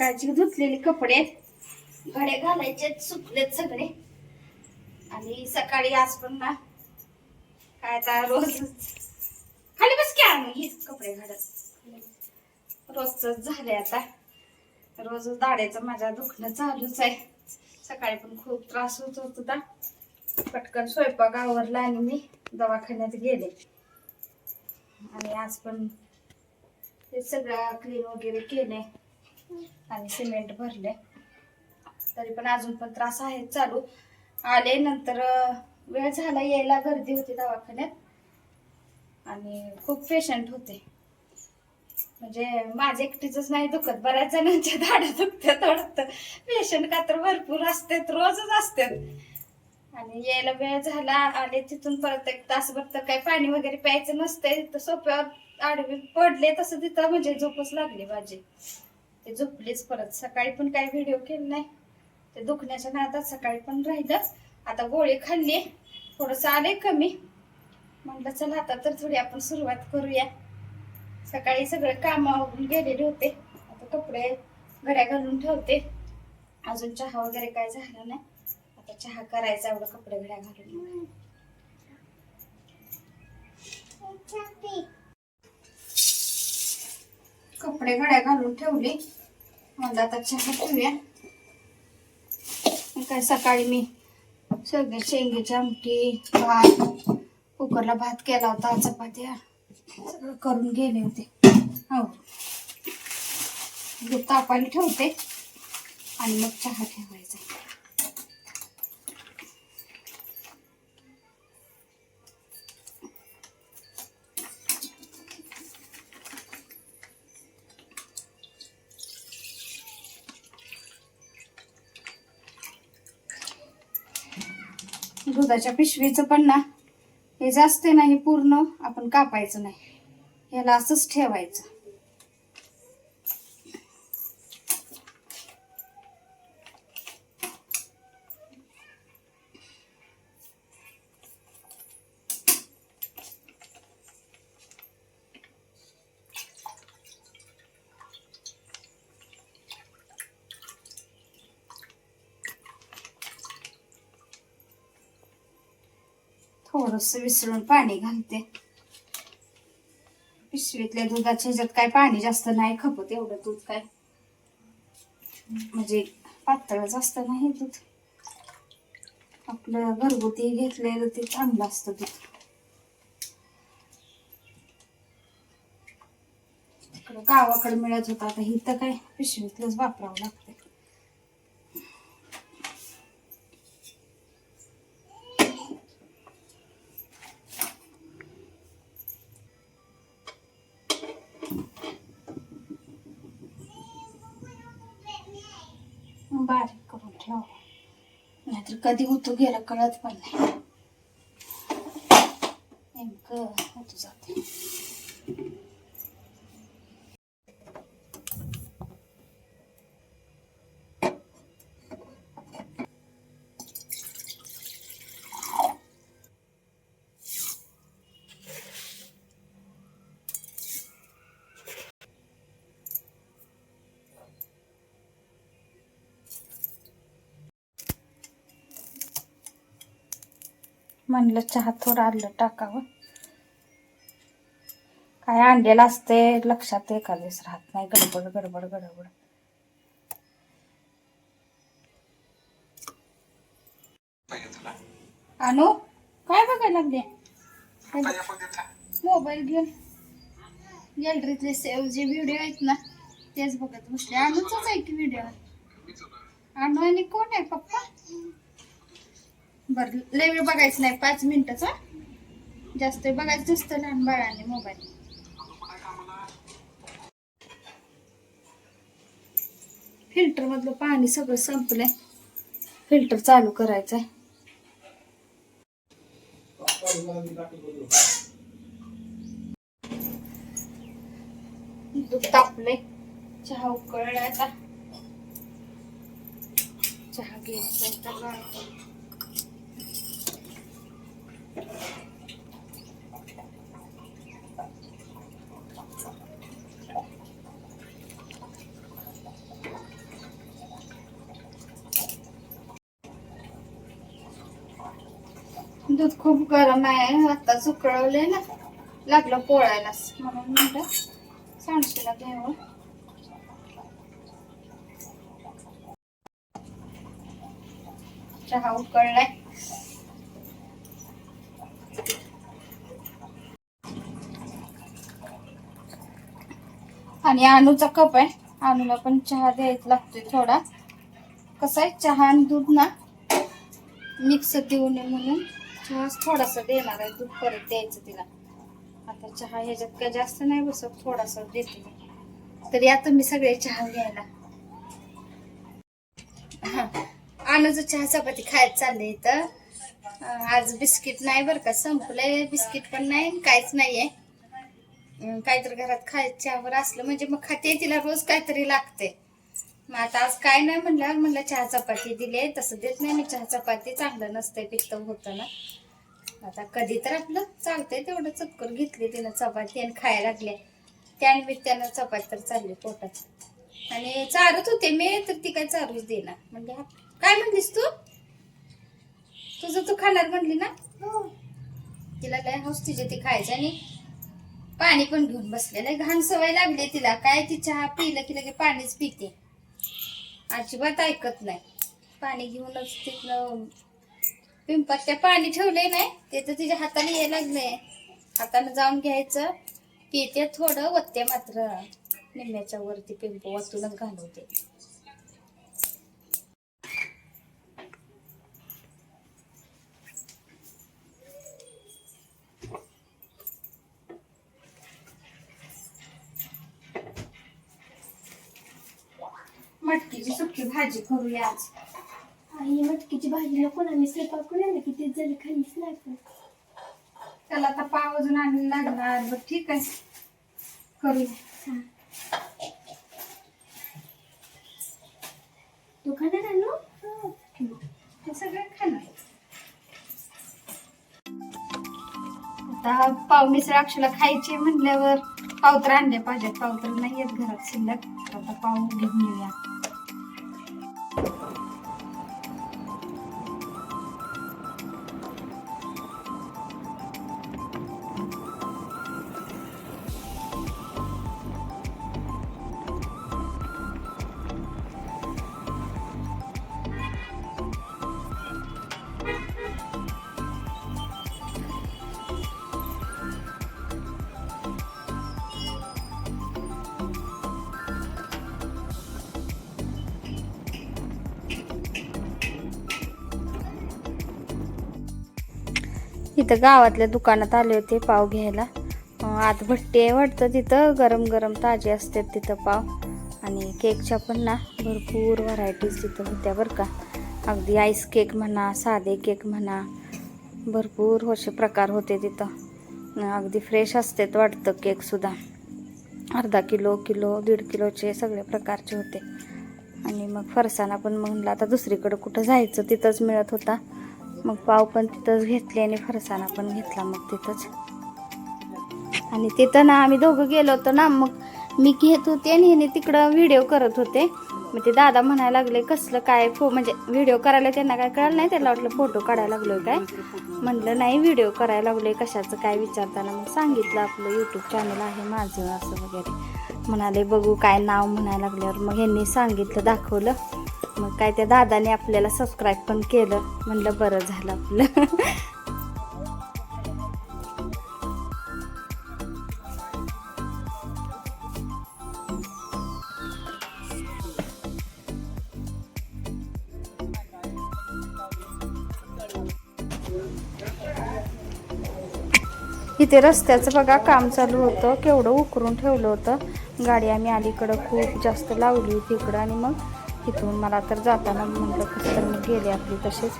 सकाळची धुतलेली कपडे घडे घालायचे सुकलेत सगळे. आणि सकाळी आज पण ना काय आता रोज खाली बस की आणू कपडे घालत. रोजच झाले आता. रोज दाड्याचं माझ्या दुखणं चालूच आहे. सकाळी पण खूप त्रास होत होता पटकन स्वयंपाक आवरला आणि मी दवाखान्यात गेले. आणि आज पण ते सगळं क्लीन वगैरे केले आणि सिमेंट भरले तरी पण अजून पण त्रास आहे चालू. आले नंतर वेळ झाला यायला गर्दी होती दवाखान्यात. आणि खूप पेशंट होते. म्हणजे माझ्या एकटीच नाही दुखत. बऱ्याच जणांच्या दाडा दुखतात वाटतं. पेशंट का तर भरपूर असतात रोजच असतात. आणि यायला वेळ झाला आले तिथून परत एक तासभर तर काही पाणी वगैरे प्यायचं नसतंय. तर सोप्यावर आडवी पडले तसं तिथं म्हणजे झोपच लागली माझी. ते झोपलीच परत. सकाळी पण काही व्हिडिओ केले नाही. ते दुखण्याच्या नादात सकाळी पण राहिलंच. आता गोळी खाल्ली. थोडंसं आले कमी. म्हणलं चला आता तर थोडी आपण सुरुवात करूया. सकाळी सगळे कामावरून गेलेले होते. आता कपडे घड्या घालून ठेवते. अजून चहा वगैरे काय झाला नाही. आता चहा करायचा एवढं कपडे घड्या घालून. कपडे घड्या घालून ठेवले. मला आता चहा ठेवूया मग काय सकाळी मी सगळे शेंगेची आमटी भात कुकरला भात केला होता चपात्या सगळं करून गेले होते. हो. तापायला ठेवते आणि मग चहा ठेवायचा. दुधाच्या पिशवीचं पण ना हे जास्त नाही पूर्ण आपण कापायचं नाही. याला असंच ठेवायचं. थोडस विसरून पाणी घालते. पिशवीतल्या दुधाच्या ह्याच्यात काय पाणी जास्त नाही खपत एवढं दूध काय. म्हणजे पातळच असतं ना हे दूध. आपलं घरगुती घेतलेलं ते चांगलं असतं दूध. गावाकडे मिळत होतं आता इथं काय पिशवीतलंच वापरावं लागतं कधी होतो गेला कळत पण नाही. म्हणलं चहा थोडं आलं टाकावं. काय आणलेलं असते लक्षात एखादेच राहत नाही. गडबड गडबड गडबड. आणू काय बघायला लागले? मोबाईल घेऊन. गॅलरीतले सेव्ह जे व्हिडिओ आहेत ना तेच बघत बसले. अनुचाच आहे की व्हिडिओ? अनु आणि कोण आहे पप्पा? बर लय वेळ बघायचं नाही पाच मिनिटाचा जास्त बघायचं नसतं लहान बाळाने मोबाईल फिल्टर मधलं पाणी सगळं संपलंय. फिल्टर चालू करायचंय. दूध तापलंय. चहा उकळलाय आता. चहा घ्यायचा दूध खूप गरम आहे. आता उकळवले ना. लागलं पोळायलाच. म्हणून म्हणलं सांडशीला घेऊ चहा उकळलाय. आणि अनुचा कप आहे. अनुला पण चहा द्यायचा लागतोय थोडा. कसा आहे? चहा आणि दूध ना मिक्स देऊ नये म्हणून. चहा थोडासा देणार आहे. दूध परत द्यायचं तिला. आता चहा ह्याच्यात काय जास्त नाही बसत थोडासा देते. तरी आता मी सगळे चहा घ्यायला. अनुचं चहा चपाती खायला चालले तर आज बिस्किट नाही बरं का. संपलंय. बिस्किट पण नाही काहीच नाहीये. आहे काहीतरी घरात खायच्यावर असलं म्हणजे मग खाते तिला रोज काहीतरी लागते. मग आता आज काय नाही म्हणलं म्हणलं चहा चपाती दिले तसं देत नाही मी चहा चपाती चांगलं नसतंय पित्त होतं ना. आता कधी तर आपलं चालतंय तेवढं चक्कर घेतली तिनं चपाती आणि खायला लागले. त्या निमित्तानं चपाती तर चालली पोटात. आणि चारत होते मी तर ती काय चारूच देणार. म्हणजे हा- काय म्हणलीस तू? तुझं तू खाणार म्हणली ना? तिला लय हौस तिचे ती खायचं आणि पाणी पण घेऊन बसलेलं आहे घाण सवय लागली तिला. काय ती चहा पिलं की लगे पाणीच पिते. अजिबात ऐकत नाही. पाणी घेऊनच तिथनं पिंपात त्या पाणी ठेवले नाही. ते तर तिच्या हाताने यायला लागले हाताने जाऊन घ्यायचं. पिते थोडं वत्ते मात्र. निम्म्याच्या वरती पिंप वतूनच घालवते मटकीची सुकी भाजी करूया आज. आई मटकीची भाजीला कोणाने स्वयंपाक करूया ना किती जरी खालीच नाही त्याला आता पाव अजून आणायला लागणार. बरं ठीक आहे. करूया तू खाणार आणू हे सगळं खाणार. आता पाव मिसळ अक्षला खायचे म्हणल्यावर पाव तर आणले पाहिजेत. पाव तर नाही येत घरात शिल्लक. आता पाव घेऊन येऊया. इथं गावातल्या दुकानात आले होते पाव घ्यायला. आत भट्टी आहे वाटतं तिथं गरम गरम ताजे असतात तिथं पाव. आणि केकच्या पण ना भरपूर व्हरायटीज तिथं होत्या बरं का. अगदी आईस केक म्हणा साधे केक म्हणा भरपूर असे प्रकार होते तिथं. अगदी फ्रेश असतात वाटतं केकसुद्धा अर्धा किलो किलो दीड किलोचे सगळे प्रकारचे होते. आणि मग फरसाणा पण म्हणलं आता दुसरीकडं कुठं जायचं तिथंच मिळत होता. मग पाव पण तिथंच घेतले आणि फरसाणा पण घेतला मग तिथंच. आणि तिथं ना आम्ही दोघं गेलो होतो ना मग मी घेत होते आणि ह्याने तिकडं व्हिडिओ करत होते. मग ते दादा म्हणायला लागले कसलं काय फो म्हणजे व्हिडिओ करायला त्यांना काय कळलं नाही त्याला वाटलं फोटो काढायला लागलो काय? म्हणलं नाही व्हिडिओ करायला लागलोय कशाचं काय विचारताना. मग सांगितलं आपलं यूट्यूब चॅनल आहे माझं असं वगैरे. म्हणाले बघू काय नाव म्हणायला लागल्यावर मग ह्यांनी सांगितलं दाखवलं. मग काय त्या दादाने आपल्याला सबस्क्राईब पण केलं. म्हणलं बरं झालं आपलं. इथे रस्त्याचं बघा काम चालू होतं. केवढं उकरून ठेवलं होतं. गाडी आम्ही अलीकडं खूप जास्त लावली होती इकडं. आणि मग इथून मला तर जाताना म्हटलं कसं तर मग गेले आपली तसेच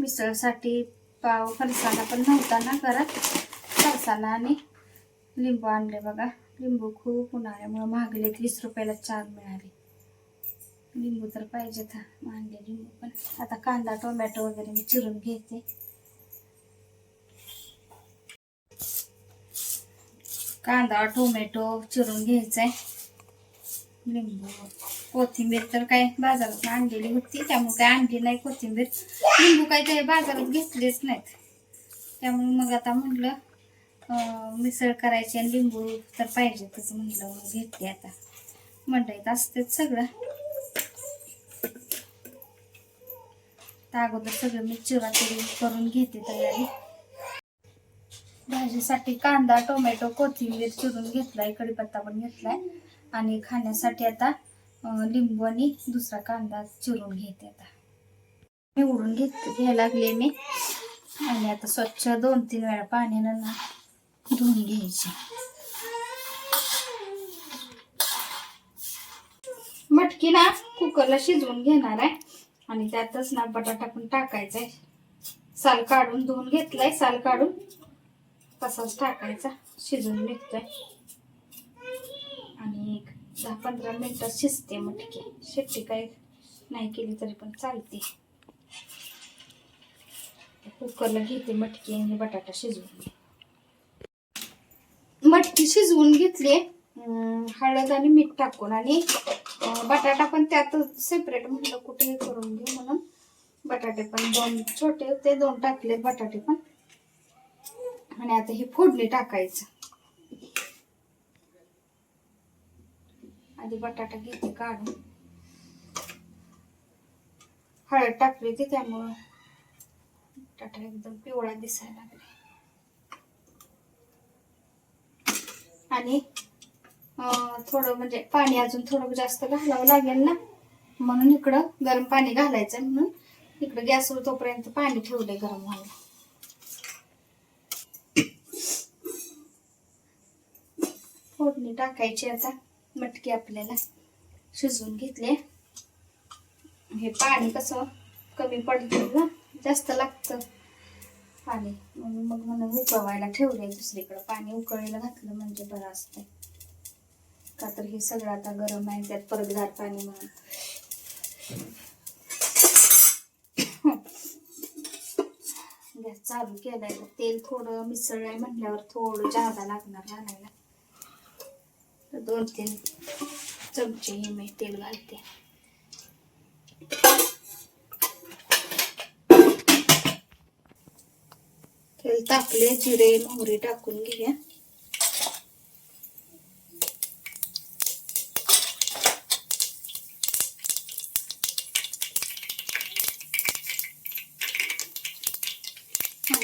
मिसळसाठी पाव फरसाणा पण नव्हता ना करत फरसाणा आणि लिंबू आणले बघा. लिंबू खूप उन्हाळ्यामुळे महागलेत वीस रुपयाला चार मिळाले. लिंबू तर पाहिजेत मांडे लिंबू पण. आता कांदा टोमॅटो वगैरे मी चिरून घेते. कांदा टोमॅटो चिरून घ्यायचाय. लिंबू कोथिंबीर तर काय बाजारात आणलेली होती त्यामुळे काय आणली नाही कोथिंबीर. लिंबू काय ते बाजारात घेतलेच नाहीत. त्यामुळे मग आता म्हटलं मिसळ करायची आणि लिंबू तर पाहिजेतच म्हटलं मग घेतली आता. मंडईत असतेच सगळं. तर अगोदर सगळं मी चिराचिरी करून घेते तयारी. भाजीसाठी कांदा टोमॅटो कोथिंबीर चिरून घेतलाय कढीपत्ता पण घेतलाय. आणि खाण्यासाठी आता लिंबू आणि दुसरा कांदा चिरून घेते आता. निवडून घेत घ्यायला लागले मी. आणि आता स्वच्छ दोन तीन वेळा पाण्यानं ना धुवून घ्यायचे. मटकी ना कुकरला शिजवून घेणार आहे. आणि त्यातच ना बटाटा पण टाकायचा आहे साल काढून धुवून घेतलाय साल काढून तसाच टाकायचा शिजवून निघतोय. आणि एक दहा पंधरा मिनिटात शिजते मटकी. शेट्टी काय नाही केली तरी पण चालते. कुकरला घेते मटकी आणि बटाटा शिजवून. मटकी शिजवून घेतली. हळद आणि मीठ टाकून आणि बटाटा पण त्यात सेपरेट म्हटलं कुठेही करून घेऊ म्हणून. बटाटे पण दोन छोटे ते दोन टाकले बटाटे पण. आणि आता हे फोडणी टाकायचं. आधी बटाटा घेते काढून. हळद टाकली होती त्यामुळं बटाटा एकदम पिवळा दिसायला लागला. आणि थोडं म्हणजे पाणी अजून थोडं जास्त घालावं लागेल ना. म्हणून इकडं गरम पाणी घालायचं म्हणून. इकडं गॅसवर तोपर्यंत पाणी ठेवलंय गरम व्हायला. फोडणी टाकायची आता मटकी आपल्याला शिजवून घेतले हे पाणी कसं कमी पडतं ना जास्त लागतं पाणी. म्हणून मग म्हणून उकळवायला ठेवलंय दुसरीकडं. पाणी उकळायला घातलं म्हणजे बरं असतंय. का तर हे सगळं आता गरम आहे त्यात परत गार पाणी म्हणून. गॅस चालू केलाय तेल थोडं मिसळलंय म्हटल्यावर थोडं जादा लागणार घालायला तर दोन तीन चमचे हे मी तेल घालते. तेल टाकले जिरे मोहरी टाकून घेऊया.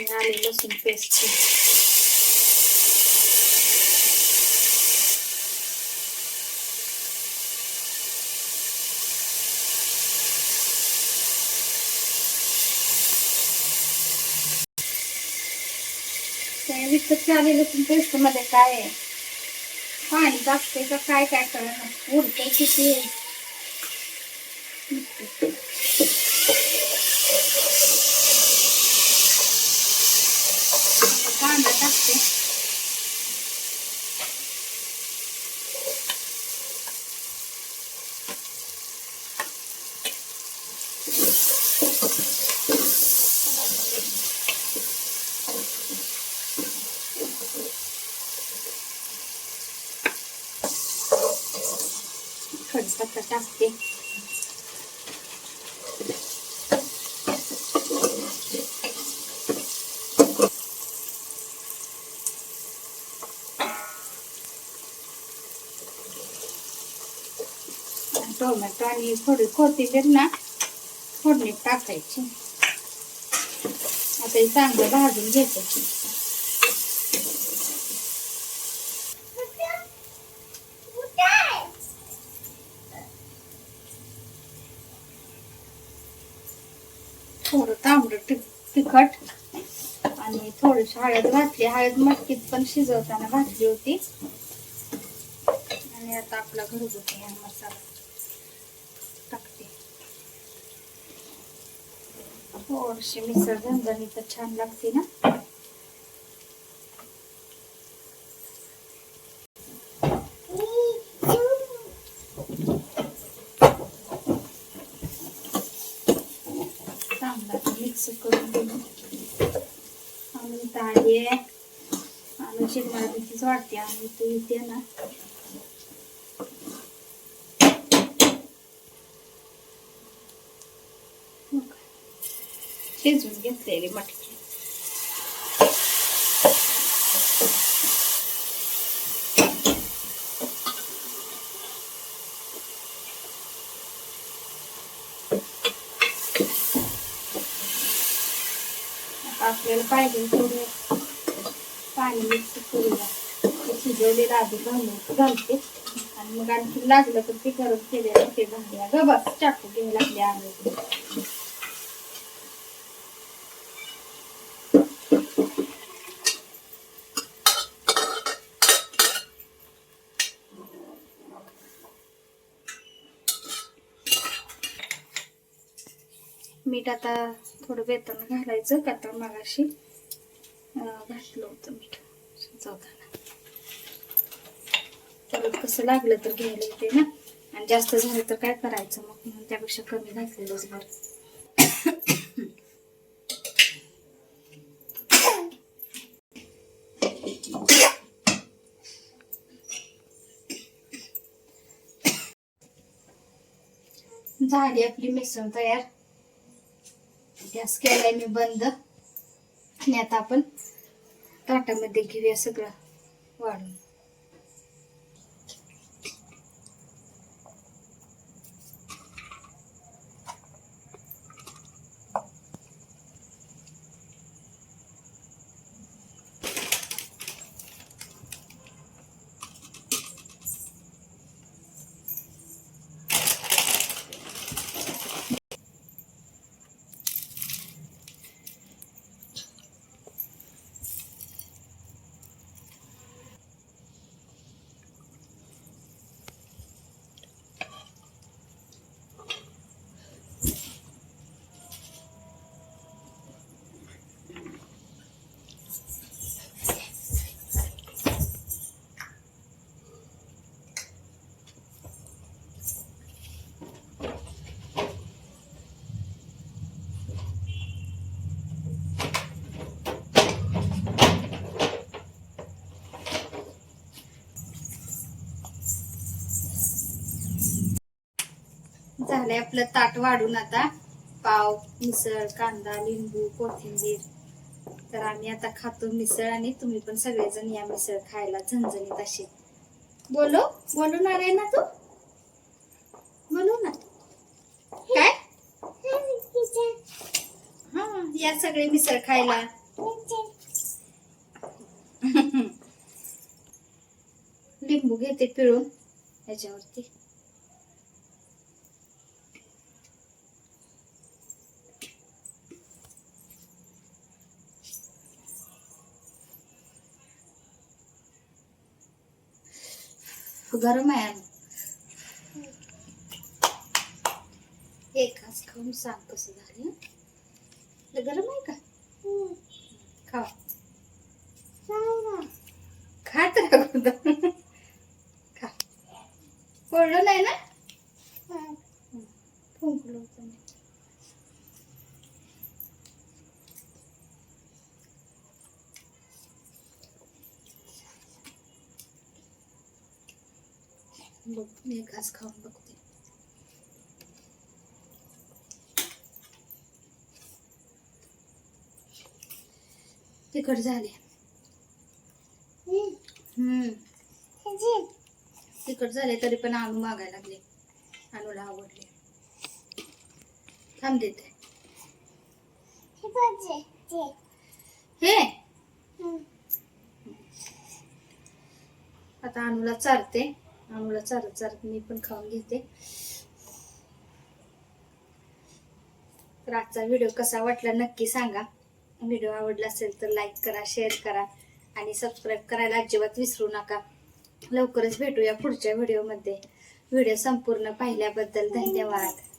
आणि आले लसूण पेस्ट त्या आले लसूण पेस्टमध्ये काय आहे पाणी टाकते का काय काय करणार उडते किती ますね。これ使っ。टोमॅटो आणि थोडी कोथिंबीर ना फोडणीत टाकायची. आता हे चांगलं भाजून घ्यायचं. थोडं तांबडं तिखट आणि थोडीशी हळद घातली. हळद मटकीत पण शिजवताना घातली होती. आणि आता आपला घरगुती मसाला टाकते थोडीशी मिसळ झणझणी तर छान लागते ना चांगला मिक्स करून घेऊ आणून डाळी आहे आणून नशीब मला भीतीच वाटते आणि तू येते ना हो का? शिजवून घेतलेले मटकी आपल्याला पाहिजे थोडं पाणी मिक्स करूया. ते शिजवलेलं आधी घालून घालते. आणि मग आणखी लागलं तर ते गरम केलेलं ते घालूया. ग बस चाकू घ्यायला लागले आम्ही. मीठ आता थोडं बेतानं घालायचं का तर मगाशी घातलं होतं मीठ. शिजवताना परत कसं लागलं तर घ्यायला येते ना. आणि जास्त झालं तर काय करायचं मग? म्हणून त्यापेक्षा कमी घातलेलंच बरं. झाली आपली मिसळ तयार. गॅस केलाय मी बंद. आणि आता आपण ताटामध्ये घेऊया सगळं वाढून. झालंय. आपलं ताट वाढून आता पाव मिसळ कांदा लिंबू कोथिंबीर. तर आम्ही आता खातो मिसळ आणि तुम्ही पण सगळेजण या मिसळ खायला झणझणीत अशी बोलो बोलून आहे ना तू? बोलू ना. काय? हा या सगळे मिसळ खायला. लिंबू घेते पिळून याच्यावरती. गरम आहे एकाच खाऊन सांग कसं झालं. गरम आहे का? खा खात राहू खा. पडलं नाही ना? फुंकलं होतं मी. बघ मी घास खाऊन बघते. तिखट झाले. तिखट झाले तरी पण आणू मागायला लागले. आणूला आवडले. थांब देते. हे? आता अनुला चारते. अनुला चालत चालत मी पण खाऊन घेते. तर आजचा व्हिडिओ कसा वाटला नक्की सांगा. व्हिडिओ आवडला असेल तर लाईक करा शेअर करा आणि सबस्क्राईब करायला अजिबात विसरू नका. लवकरच भेटूया पुढच्या व्हिडिओमध्ये. व्हिडिओ संपूर्ण पाहिल्याबद्दल धन्यवाद.